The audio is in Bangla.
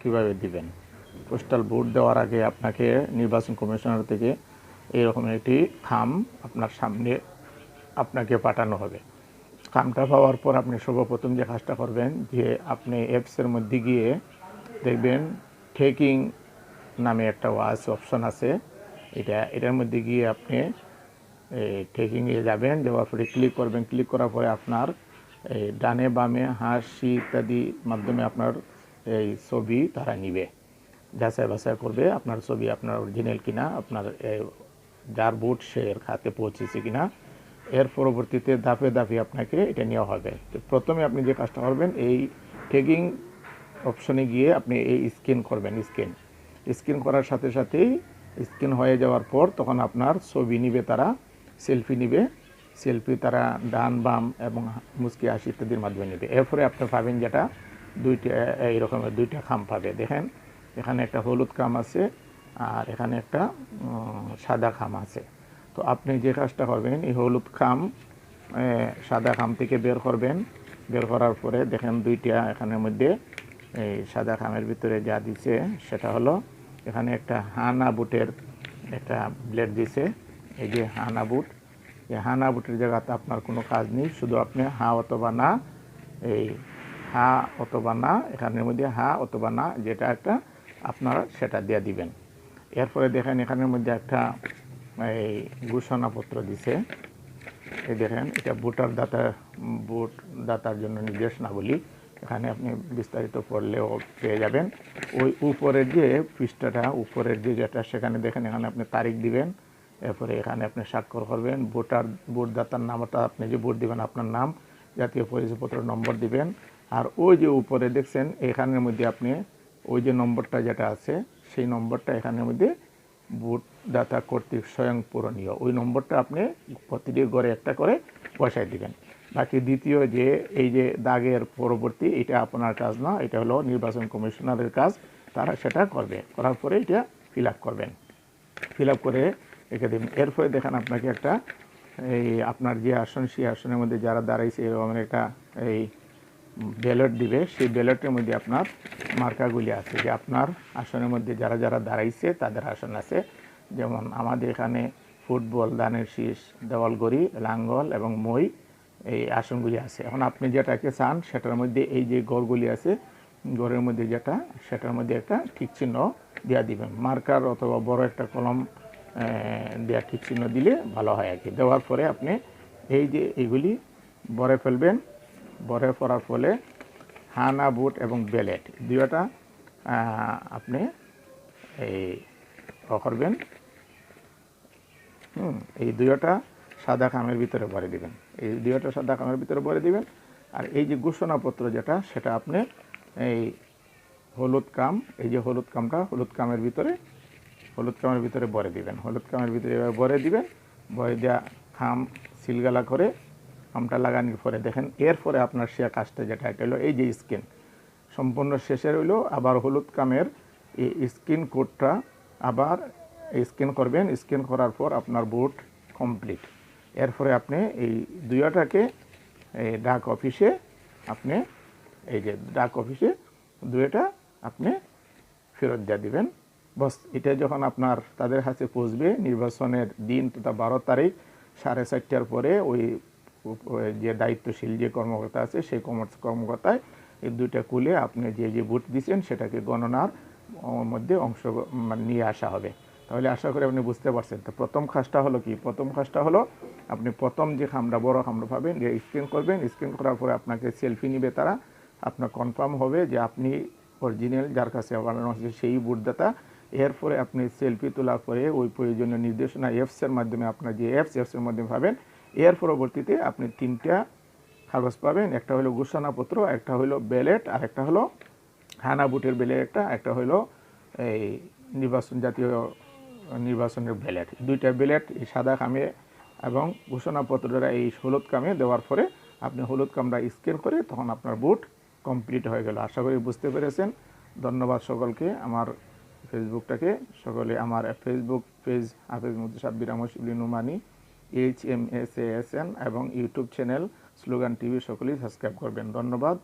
কীভাবে দিবেন? পোস্টাল ভোট দেওয়ার আগে আপনাকে নির্বাচন কমিশনার থেকে এইরকম একটি খাম আপনার সামনে আপনাকে পাঠানো হবে। খামটা পাওয়ার পর আপনি সর্বপ্রথম যে কাজটা করবেন, যে আপনি অ্যাপসের মধ্যে গিয়ে দেখবেন ঠেকিং নামে একটা ওয়াচ অপশন আছে। এটা, এটার মধ্যে গিয়ে আপনি ঠেকিংয়ে যাবেন, যাওয়ার পরে ক্লিক করবেন। ক্লিক করার পরে আপনার ডানে বামে হাসি ইত্যাদি মাধ্যমে আপনার এই ছবি তারা নিবে। যাচাই বাছাই করবে আপনার ছবি আপনার অরিজিনাল কিনা, আপনার যার বুট সে এর খাতে পৌঁছেছে কিনা। এর পরবর্তীতে ধাপে ধাপে আপনাকে এটা নেওয়া হবে। তো প্রথমে আপনি যে কাজটা করবেন, এই ট্যাগিং অপশনে গিয়ে আপনি এই স্ক্যান করবেন স্ক্যান স্ক্যান করার সাথে সাথেই স্ক্যান হয়ে যাওয়ার পর তখন আপনার ছবি নিবে তারা সেলফি নিবে। সেলফি তারা ডান, বাম এবং মুচকি হাসি ইত্যাদির মাধ্যমে নেবে। এরপরে আপনি পাবেন যেটা দুইটা এই রকমের দুইটা খাম পাবে। দেখেন, এখানে একটা হলুদ খাম আছে আর এখানে একটা সাদা খাম আছে। তো আপনি যে কাজটা করবেন, এই হলুদ খাম সাদা খাম থেকে বের করবেন। বের করার পরে দেখেন দুইটা এখানের মধ্যে, এই সাদা খামের ভিতরে যা দিছে, সেটা হলো এখানে একটা হানা বুটের একটা ব্লেড দিছে। এই যে হানা বুট, এই হানা বুটের জায়গাতে আপনার কোনো কাজ নেই। শুধু আপনি হা অথবা না, এই হা অথবা না, এখানের মধ্যে হা অথবা না, যেটা একটা আপনারা সেটা দিয়ে দিবেন। এরপরে দেখেন এখানের মধ্যে একটা এই ঘোষণাপত্র দিছে। এই দেখেন, এটা ভোটার দাতা, ভোট দাতার জন্য নির্দেশনাবলী। এখানে আপনি বিস্তারিত পড়লেও পেয়ে যাবেন। ওই উপরের যে পৃষ্ঠাটা, উপরের যে যেটা, সেখানে দেখেন এখানে আপনি তারিখ দিবেন। এরপরে এখানে আপনি স্বাক্ষর করবেন। ভোটার, ভোটদাতার নামটা আপনি যে ভোট দিবেন, আপনার নাম, জাতীয় পরিচয়পত্র, নম্বর দিবেন। আর ওই যে উপরে দেখছেন, এখানের মধ্যে আপনি ওই যে নম্বরটা যেটা আছে, সেই নম্বরটা এখানের মধ্যে ভোটদাতা কর্তৃক স্বয়ং পূরণীয়। ওই নম্বরটা আপনি প্রতিটি ঘরে একটা করে বসাই দিবেন। বাকি দ্বিতীয় যে, এই যে দাগের পরবর্তী, এটা আপনার কাজ না, এটা হলো নির্বাচন কমিশনারের কাজ, তারা সেটা করবে। করার পরে এটা ফিল করবেন। ফিল করে রেখে দেবেন। এরপরে দেখেন আপনাকে একটা, এই আপনার যে আসন, সেই আসনের মধ্যে যারা দাঁড়াইছে, এরকম একটা, এই ব্যালট দিবে, সেই ব্যালটের মধ্যে আপনার মার্কাগুলি আছে যে আপনার আসনের মধ্যে যারা যারা দাঁড়াইছে, তাদের আসন আছে। যেমন আমাদের এখানে ফুটবল, দানের শীষ দেওয়ালগড়ি লাঙ্গল এবং মই এই আসনগুলি আছে। এখন আপনি যেটাকে চান, সেটার মধ্যে এই যে গড়গুলি আছে, গড়ের মধ্যে যেটা, সেটার মধ্যে একটা ঠিক চিহ্ন দেওয়া দিবেন। মার্কার অথবা বড় একটা কলম দেওয়া ঠিক চিহ্ন দিলে ভালো হয় আর কি। দেওয়ার পরে আপনি এই যে এইগুলি বরে ফেলবেন বরে পড়ার ফলে হানা বুট এবং বেলেট আহ, আপনি এই করবেন। হুম এই দুইটা সাদা খামের ভিতরে ভরে দিবেন। এই দুইটা সাদা খামের ভিতরে ভরে দিবেন। আর এই যে ঘোষণাপত্র যেটা সেটা আপনি এই হলুদ কাম এই যে হলুদ কামটা হলুদ কামের ভিতরে হলুদ কামের ভিতরে ভরে দিবেন। হলুদ কামের ভিতরে ভরে দিবেন ভরে দেওয়া খাম সিলগালা করে খামটা লাগানোর পরে দেখেন, এরপরে আপনার সে কাজটা যেটা এটা হলো এই যে স্কিন। সম্পূর্ণ শেষে রইল, আবার হলুদ কামের এই স্কিন কোডটা আবার স্ক্যান করবেন। স্ক্যান করার পর আপনার বুট কমপ্লিট। এরপরে আপনি এই দুইটাকে এই ডাক অফিসে আপনি এই যে ডাক অফিসে দুইটা আপনি ফেরত দিয়ে দিবেন। বস, এটা যখন আপনার তাদের কাছে পৌঁছবে, নির্বাচনের দিন তথা বারো তারিখ, সাড়ে চারটার পরে ওই যে দায়িত্বশীল যে কর্মকর্তা আছে, সেই কর্ম- কর্মকর্তায় এই দুইটা কুলে আপনি যে যে ভোট দিচ্ছেন সেটাকে গণনার মধ্যে অংশ মানে নিয়ে আসা হবে। তাহলে আশা করি আপনি বুঝতে পারছেন। তো প্রথম খাসটা হলো কি? প্রথম খাসটা হলো আপনি প্রথম যে খামটা, বড় খামড়া পাবেন, যে স্ক্রিন করবেন স্ক্রিন করার পরে আপনাকে সেলফি নিবে তারা। আপনার কনফার্ম হবে যে আপনি অরিজিনাল যার কাছে বানানো হচ্ছে সেই ভোটদাতা। এরপরে আপনি সেলফি তোলার পরে ওই প্রয়োজনীয় নির্দেশনা অ্যাপসের মাধ্যমে, আপনার যে অ্যাপস অ্যাপসের মাধ্যমে পাবেন। এর পরবর্তীতে আপনি তিনটা কাগজ পাবেন। একটা হলো ঘোষণাপত্র, একটা হলো ব্যালেট, আর একটা হলো হানা বুটের ব্যালেট, একটা হলো এই নির্বাচন জাতীয় নির্বাচনের ব্যালেট। দুইটা ব্যালেট, এই সাদা কামে এবং ঘোষণাপত্রটা এই হলুদ কামে দেওয়ার পরে আপনি হলুদ কামটা স্ক্যান করে তখন আপনার বুট কমপ্লিট হয়ে গেল। আশা করি বুঝতে পেরেছেন। ধন্যবাদ সকলকে আমার ফেসবুকটাকে। সকলে আমার Facebook page, Hafez Muddu Sabbir Ahmad Numani. H M S A S N এবং ইউটিউব চ্যানেল স্লোগান টিভি সকলেই সাবস্ক্রাইব করবেন। ধন্যবাদ।